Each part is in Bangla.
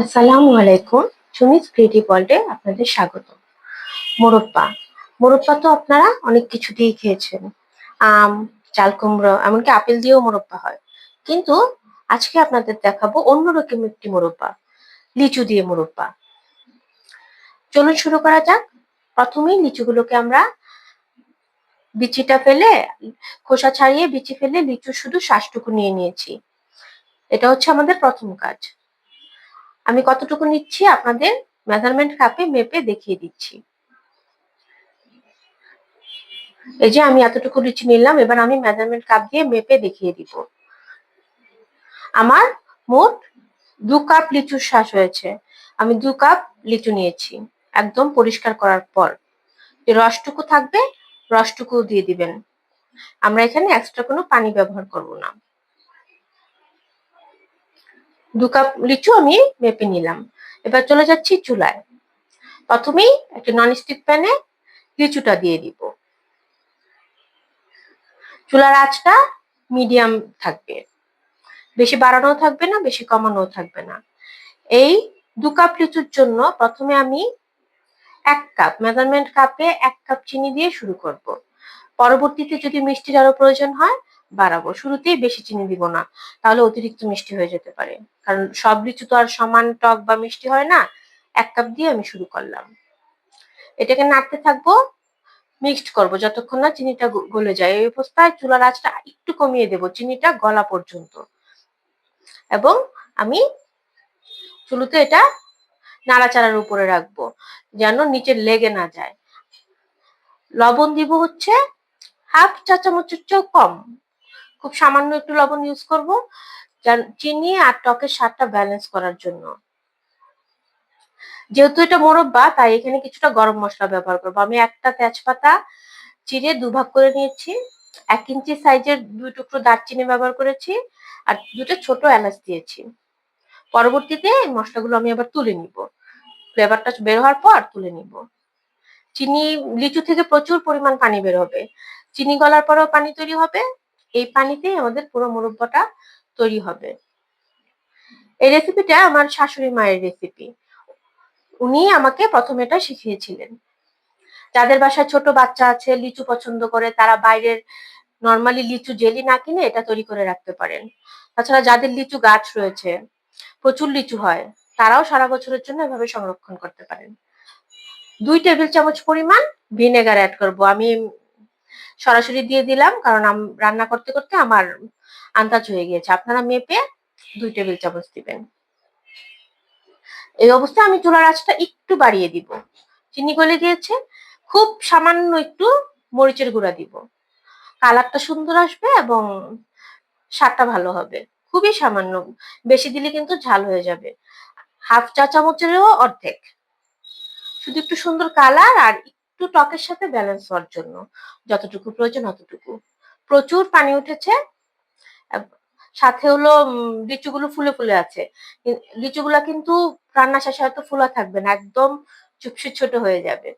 আসসালামু আলাইকুম সুমিস ক্রিয়েটিভ ওয়ার্ল্ডে আপনাদের স্বাগত। মোরব্বা মোরব্বা তো আপনারা অনেক কিছু দিয়ে খেয়েছেন। আম, চাল কুমড়ো, এমনকি আপেল দিয়েও মোরব্বা হয়। কিন্তু আজকে আপনাদের দেখাবো অন্যরকম একটি মোরব্বা, লিচু দিয়ে মোরব্বা। চলুন শুরু করা যাক। প্রথমেই লিচুগুলোকে আমরা বিচিটা ফেলে, খোসা ছাড়িয়ে বিচি ফেলে লিচু শুধু শ্বাসটুকু নিয়ে নিয়েছি। এটা হচ্ছে আমাদের প্রথম কাজ। আমি কতটুকু নিচ্ছি আপনাদের মেজারমেন্ট কাপে মেপে দেখিয়ে দিচ্ছি। এই যে আমি এতটুকু লিচু নিলাম, এবার আমি মেজারমেন্ট কাপ দিয়ে মেপে দেখিয়ে দিব। আমার মোট দু কাপ লিচুর শ্বাস হয়েছে। আমি দু কাপ লিচু নিয়েছি, একদম পরিষ্কার করার পর। যে রসটুকু থাকবে রসটুকু দিয়ে দিবেন। আমরা এখানে এক্সট্রা কোনো পানি ব্যবহার করব না। দু কাপ লিচু আমি মেপে নিলাম। এবার চলে যাচ্ছি চুলায়। প্রথমেই একটা ননস্টিক প্যানে লিচুটা দিয়ে দিব। চুলার আঁচটা মিডিয়াম থাকবে। বেশি বাড়ানো থাকবে না, বেশি কমানো থাকবে না। এই দু কাপ লিচুর জন্য প্রথমে আমি এক কাপ মেজারমেন্ট কাপে এক কাপ চিনি দিয়ে শুরু করব। পরবর্তীতে যদি মিষ্টির আরও প্রয়োজন হয় বাড়াবো। শুরুতেই বেশি চিনি দিব না, তাহলে অতিরিক্ত মিষ্টি হয়ে যেতে পারে। কারণ সব লিচু তো আর সমান টক বা মিষ্টি হয় না। এক কাপ দিয়ে আমি শুরু করলাম। এটাকে নাড়তে থাকব, মিক্সড করব। যতক্ষণ না চিনিটা গলে যায়, এই অবস্থায় চুলার আঁচটা একটু কমিয়ে দেব, চিনিটা গলা পর্যন্ত। এবং আমি চুলোতে এটা নাড়াচাড়ার উপরে রাখব, যেন নিচে লেগে না যায়। লবণ দিব হচ্ছে হাফ চা চামচের চেয়েও কম। খুব সামান্য একটু লবণ ইউজ করব চিনি আর টকের স্বাদটা ব্যালেন্স করার জন্য। যেহেতু এটা মোরব্বা, তাই এখানে কিছুটা গরম মশলা ব্যবহার করব। আমি একটা তেজপাতা চিড়ে দুভাগ করে নিয়েছি। এক ইঞ্চি সাইজের দুই টুকরো দারচিনি ব্যবহার করেছি আর দুটো ছোট এলাচ দিয়েছি। পরবর্তীতে মশলাগুলো আমি আবার তুলে নিব। ফ্লেভারটা বের হওয়ার পর তুলে নিব। চিনি, লিচু থেকে প্রচুর পরিমাণ পানি বের হবে। চিনি গলার পরেও পানি তৈরি হবে। এই পানিতেই আমাদের পুরো মুরব্বাটা তৈরি হবে। এই রেসিপিটা আমার শাশুড়ি মায়ের রেসিপি উনি আমাকে প্রথমে এটা শিখিয়েছিলেন। যাদের বাসায় ছোট বাচ্চা আছে, লিচু পছন্দ করে, তারা বাইরের নর্মালি লিচু জেলি না কিনে এটা তৈরি করে রাখতে পারেন। তাছাড়া যাদের লিচু গাছ রয়েছে, প্রচুর লিচু হয়, তারাও সারা বছরের জন্য এভাবে সংরক্ষণ করতে পারেন। দুই টেবিল চামচ পরিমাণ ভিনেগার অ্যাড করব। আমি সরাসরি দিয়ে দিলাম, কারণ রান্না করতে করতে আমার আন্দাজ হয়ে গিয়েছে। আপনারা মেপে দুই টেবিল চামচ দিবেন। এই অবস্থায় আমি চুলার আঁচটা একটু বাড়িয়ে দিব। চিনি গলে গিয়েছে। খুব সামান্য একটু মরিচের গুঁড়া দিব। কালারটা সুন্দর আসবে এবং স্বাদটা ভালো হবে। খুবই সামান্য। বেশি দিলে কিন্তু ঝাল হয়ে যাবে। হাফ চা চামচেরও অর্ধেক। শুধু একটু সুন্দর কালার আর একটু টকের সাথে ব্যালেন্স হওয়ার জন্য। যতটুকু প্রয়োজন অতটুকু। প্রচুর পানি উঠেছে। সাথে হলো লিচুগুলো ফুলে ফুলে আছে। লিচুগুলা কিন্তু রান্না শেষে হয়তো ফুলা থাকবে না, একদম চুপসে ছোট হয়ে যাবে।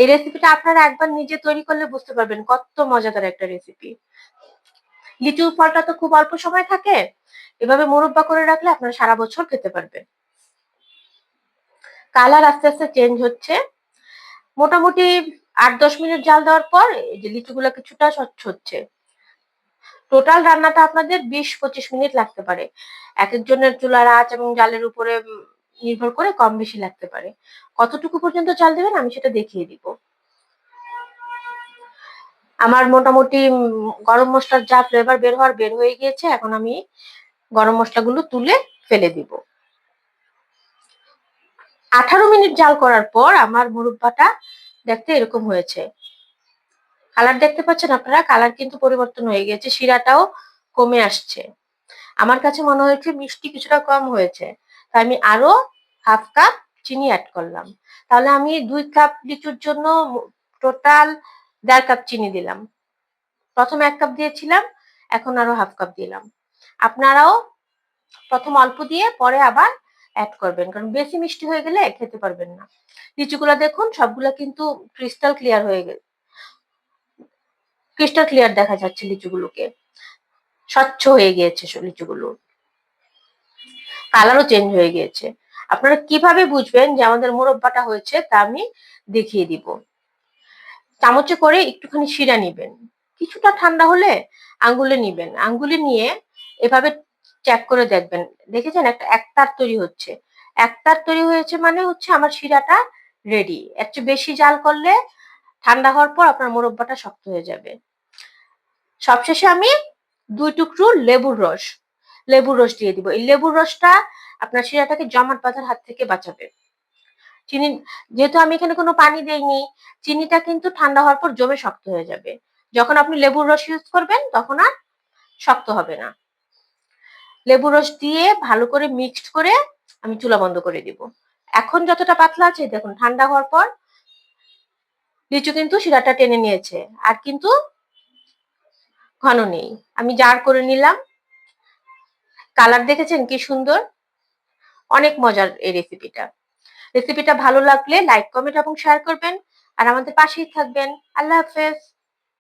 এই রেসিপিটা আপনারা একবার নিজে তৈরি করলে বুঝতে পারবেন কত মজাদার একটা রেসিপি লিচু ফলটা তো খুব অল্প সময় থাকে, এভাবে মুরব্বা করে রাখলে আপনারা সারা বছর খেতে পারবেন। কালার আস্তে আস্তে চেঞ্জ হচ্ছে। মোটামুটি আট দশ মিনিট জাল দেওয়ার পর এই যে লিচুগুলো কিছুটা স্বচ্ছ হচ্ছে। টোটাল রান্নাটা আপনাদের বিশ পঁচিশ মিনিট লাগতে পারে। এক একজনের চুলার আঁচ এবং জালের উপরে নির্ভর করে কম বেশি লাগতে পারে। কতটুকু পর্যন্ত চাল দেবেন আমি সেটা দেখিয়ে দিব। আমার মোটামুটি গরম মশলার যা ফ্লেভার বের হওয়ার বের হয়ে গিয়েছে, এখন আমি গরম মশলাগুলো তুলে ফেলে দিব। আঠারো মিনিট জাল করার পর আমার মুরব্বাটা দেখতে এরকম হয়েছে। কালার দেখতে পাচ্ছেন আপনারা কালার কিন্তু পরিবর্তন হয়ে গেছে শিরাটাও কমে আসছে। আমার কাছে মনে হয়েছে মিষ্টি কিছুটা কম হয়েছে। তাই আমি আরও হাফ কাপ চিনি অ্যাড করলাম। তাহলে আমি দুই কাপ লিচুর জন্য টোটাল দেড় কাপ চিনি দিলাম। প্রথমে এক কাপ দিয়েছিলাম, এখন আরও হাফ কাপ দিলাম। আপনারাও প্রথম অল্প দিয়ে পরে আবার অ্যাড করবেন। কারণ বেশি মিষ্টি হয়ে গেলে খেতে পারবেন না। লিচুগুলা দেখুন, সবগুলা কিন্তু ক্রিস্টাল ক্লিয়ার হয়ে গেছে ক্রিস্টাল ক্লিয়ার দেখা যাচ্ছে লিচুগুলোকে। স্বচ্ছ হয়ে গিয়েছে লিচুগুলো। কালারও চেঞ্জ হয়ে গিয়েছে। আপনারা কীভাবে বুঝবেন যে আমাদের মোরব্বাটা হয়েছে তা আমি দেখিয়ে দিব। চামচে করে একটুখানি শিরা নিবেন। কিছুটা ঠান্ডা হলে আঙ্গুলে নিবেন। আঙ্গুলে নিয়ে এভাবে চেক করে দেখবেন। দেখেছেন? একটা একতার তৈরি হচ্ছে। একতার তৈরি হয়েছে মানে হচ্ছে আমার শিরাটা রেডি এর চেয়ে বেশি জাল করলে ঠান্ডা হওয়ার পর আপনার মোরব্বাটা শক্ত হয়ে যাবে। সবশেষে আমি দুই টুকরো লেবুর রস লেবুর রস দিয়ে দিব। এই লেবুর রসটা আপনার শিরাটাকে জমাট বাঁধার হাত থেকে বাঁচাবে। চিনি, যেহেতু আমি এখানে কোনো পানি দেইনি, চিনিটা কিন্তু ঠান্ডা হওয়ার পর জমে শক্ত হয়ে যাবে। যখন আপনি লেবুর রস ইউজ করবেন, তখন আর শক্ত হবে না। লেবুর রস দিয়ে ভালো করে মিক্সড করে আমি চুলা বন্ধ করে দিব। এখন যতটা পাতলা আছে, দেখুন, ঠান্ডা হওয়ার পর লিচু কিন্তু শিরাটা টেনে নিয়েছে, আর কিন্তু ঘন নেই। আমি জার করে নিলাম। কালার দেখেছেন কি সুন্দর? অনেক মজার এই রেসিপিটা। রেসিপিটা ভালো লাগলে লাইক, কমেন্ট এবং শেয়ার করবেন। আর আমাদের পাশেই থাকবেন। আল্লাহ হাফেজ।